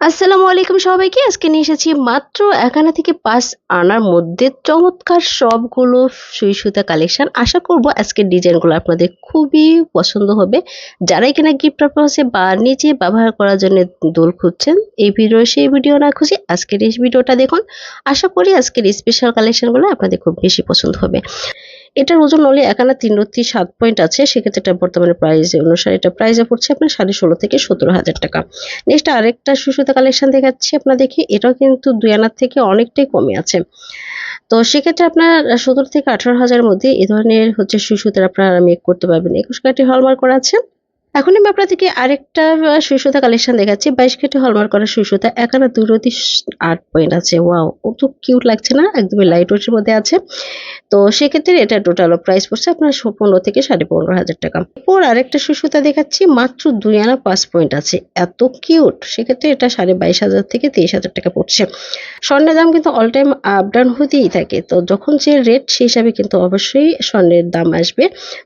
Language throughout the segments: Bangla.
আসসালামু আলাইকুম সবাইকে। আজকে নিয়ে এসেছি মাত্র একানা থেকে পাঁচ আনার মধ্যে চমৎকার সবগুলো সুই সুতা কালেকশন। আশা করব আজকের ডিজাইনগুলো আপনাদের খুবই পছন্দ হবে। যারা এখানে গিফট পারপাসে বা নিজে ব্যবহার করার জন্য দোল খুঁজছেন, এই ভিডিও সেই ভিডিও না খুঁজে আজকের এই ভিডিওটা দেখুন। আশা করি আজকের স্পেশাল কালেকশনগুলো আপনাদের খুব বেশি পছন্দ হবে। এটার ওজন হলে একানা তিন রত্তি সাত পয়েন্ট আছে। সেক্ষেত্রে এটা বর্তমানে প্রাইস অনুসারে এটা প্রাইসে পড়ছে আপনার সাড়ে ষোলো থেকে সতেরো হাজার টাকা। নেক্সট আরেকটা সুস্মিতা কালেকশন দেখাচ্ছি আপনার দেখি এটাও কিন্তু দুই আনার থেকে অনেকটাই কমে আছে। তো সেক্ষেত্রে আপনার সতেরো থেকে আঠারো হাজারের মধ্যে এ ধরনের হচ্ছে সুসুতার আপনারা মেক করতে পারবেন। একুশ কাটি হলমার্ক করা আছে। এখন আমি আপনাদেরকে আরেকটা সুসুতা কালেকশন দেখাচ্ছি। বাইশ কেটে হলমার্ক করা সুসুতা এখানে দুরতি আট পয়েন্ট আছে। ওয়াও তো কিউট লাগছে না? একদমই লাইট ওয়েটের মধ্যে আছে। তো সেক্ষেত্রে এটা টোটাল প্রাইস পড়ছে আপনার পনেরো থেকে সাড়ে পনেরো হাজার টাকা। এরপর আরেকটা সুসুতা দেখাচ্ছি। মাত্র দুই আনা পাঁচ পয়েন্ট আছে। এত কিউট সেক্ষেত্রে এটা সাড়ে বাইশ হাজার থেকে তেইশ হাজার টাকা পড়ছে। স্বর্ণের দাম কিন্তু অল টাইম আপ ডাউন হতেই থাকে। তো যখন যে রেট সেই হিসাবে কিন্তু অবশ্যই স্বর্ণের দাম আসবে।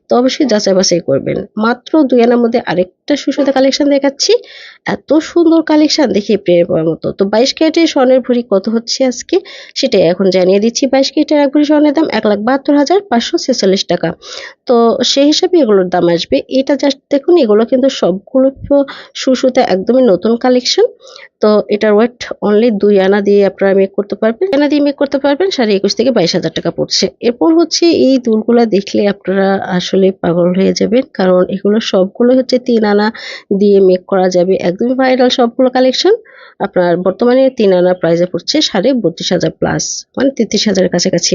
তো অবশ্যই যাচাই বাছাই করবেন। মাত্র দুই আনার মধ্যে আরেকটা সুসুতা কালেকশন দেখাচ্ছি। এত সুন্দর কালেকশন দেখে প্রেমের পাওয়ার মতো। তো বাইশ ক্যারেটের স্বর্ণের ভরি কত হচ্ছে আজকে? সেটাই এখন জানিয়ে দিচ্ছি। বাইশ ক্যারেটের এক ভরি স্বর্ণের দাম এক লাখ বাহাত্তর হাজার পাঁচশো ছেচল্লিশ টাকা। তো সেই হিসাবে এগুলোর দাম আসবে। এটা জাস্ট দেখুন, এগুলো কিন্তু সবগুলো সুসুতা একদমই নতুন কালেকশন তো এটার ওয়েট অনলি দুই আনা দিয়ে আপনারা মেক করতে পারবেন। আনা দিয়ে মেক করতে পারবেন, সাড়ে একুশ থেকে বাইশ হাজার টাকা পড়ছে। এরপর হচ্ছে এই দুলগুলা দেখলে আপনারা আসলে পাগল হয়ে যাবেন, কারণ এগুলো সবগুলো হচ্ছে তিন আনা দিয়ে মেক করা যাবে। একদমই ভাইরাল সবগুলো কালেকশন আপনার বর্তমানে তিন আনা প্রাইজে পড়ছে সাড়ে বত্রিশ হাজার প্লাস মানে তেত্রিশ হাজারের কাছাকাছি।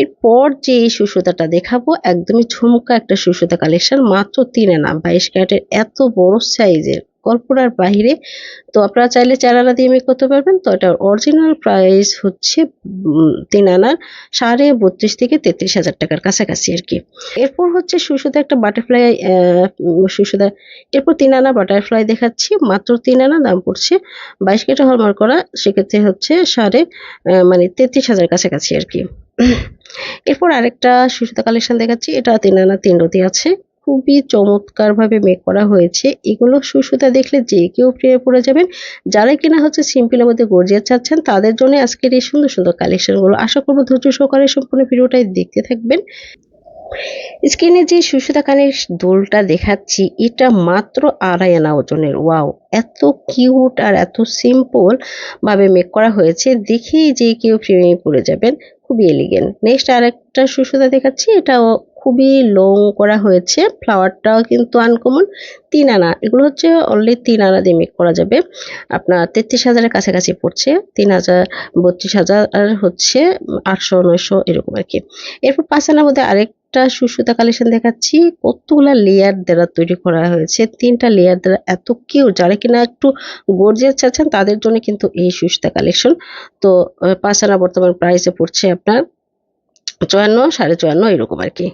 এরপর যে এই সুসুতাটা দেখাবো, একদমই ঝুমকা একটা সুসুতা কালেকশন মাত্র তিন আনা, বাইশ ক্যারেটের এত বড় সাইজের কল্পনার বাহিরে। তো আপনারা চাইলে চার আনা দিয়ে মেক করতে পারবেন। তো এটার অরিজিনাল প্রাইস হচ্ছে তিন আনার সাড়ে বত্রিশ থেকে তেত্রিশ হাজার টাকার কাছাকাছি আর কি। এরপর হচ্ছে সুসুদা একটা বাটারফ্লাই সুসুদা এরপর তিন আনা বাটারফ্লাই দেখাচ্ছি। মাত্র তিন আনা, দাম পড়ছে বাইশ কেটে হলমার্ক করা। সেক্ষেত্রে হচ্ছে সাড়ে মানে তেত্রিশ হাজার কাছাকাছি আর কি। এরপর আরেকটা সুসুদা কালেকশন দেখাচ্ছি। এটা তিন আনা, তিন রতি আছে। খুবই চমৎকারভাবে মেক করা হয়েছে। এগুলো সুসুতা দেখলে যে কেউ প্রিয় পড়ে যাবেন, যারা কিনা হচ্ছে সিম্পলের মধ্যে গর্জিয়া চাচ্ছেন, তাদের জন্য আজকের এই সুন্দর সুন্দর কালেকশনগুলো আশা করব ধৈর্য সহকারে সম্পূর্ণ ভিডিওটাই দেখতে থাকবেন। স্ক্রিনে যে সুসুতা কানের দোলটা দেখাচ্ছি, এটা মাত্র আড়াই আনা ওজনের। ওয়াও, এত কিউট আর এত সিম্পল ভাবে মেক করা হয়েছে। দেখেই যে কেউ প্রেমে পড়ে যাবেন, খুবই এলিগেন্ট নেক্সট আরেকটা সুসুতা দেখাচ্ছি, এটাও খুবই লং করা হয়েছে। ফ্লাওয়ারটাও কিন্তু আনকমন তিন আনা। এগুলো হচ্ছে অনলি তিন আনা দিয়ে মেক করা যাবে। আপনার তেত্রিশ হাজারের কাছাকাছি পড়ছে। তিন হাজার, বত্রিশ হাজার হচ্ছে আটশো, নয়শো এরকম আর কি। এরপর পাঁচ আনার মধ্যে আরেকটা সুসুতা কালেকশন দেখাচ্ছি। কতগুলো লেয়ার দ্বারা তৈরি করা হয়েছে। তিনটা লেয়ার দ্বারা এত কেউ যারা কিনা একটু গর্জিয়াস চাচ্ছেন তাদের জন্য কিন্তু এই সুসুতা কালেকশন তো পাঁচ আনা বর্তমান প্রাইসে পড়ছে আপনার চুয়ান্ন, সাড়ে চুয়ান্ন এরকম আর কি।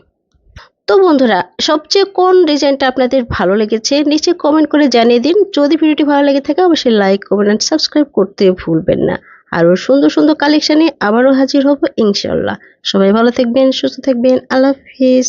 তো বন্ধুরা, সবচেয়ে কোন ডিজাইনটা আপনাদের ভালো লেগেছে নিচে কমেন্ট করে জানিয়ে দিন। যদি ভিডিওটি ভালো লেগে থাকে, অবশ্যই লাইক কমেন্ট অ্যান্ড সাবস্ক্রাইব করতে ভুলবেন না। আরও সুন্দর সুন্দর কালেকশানে আবারও হাজির হব ইনশাল্লাহ সবাই ভালো থাকবেন, সুস্থ থাকবেন। আল্লাহ হাফিজ।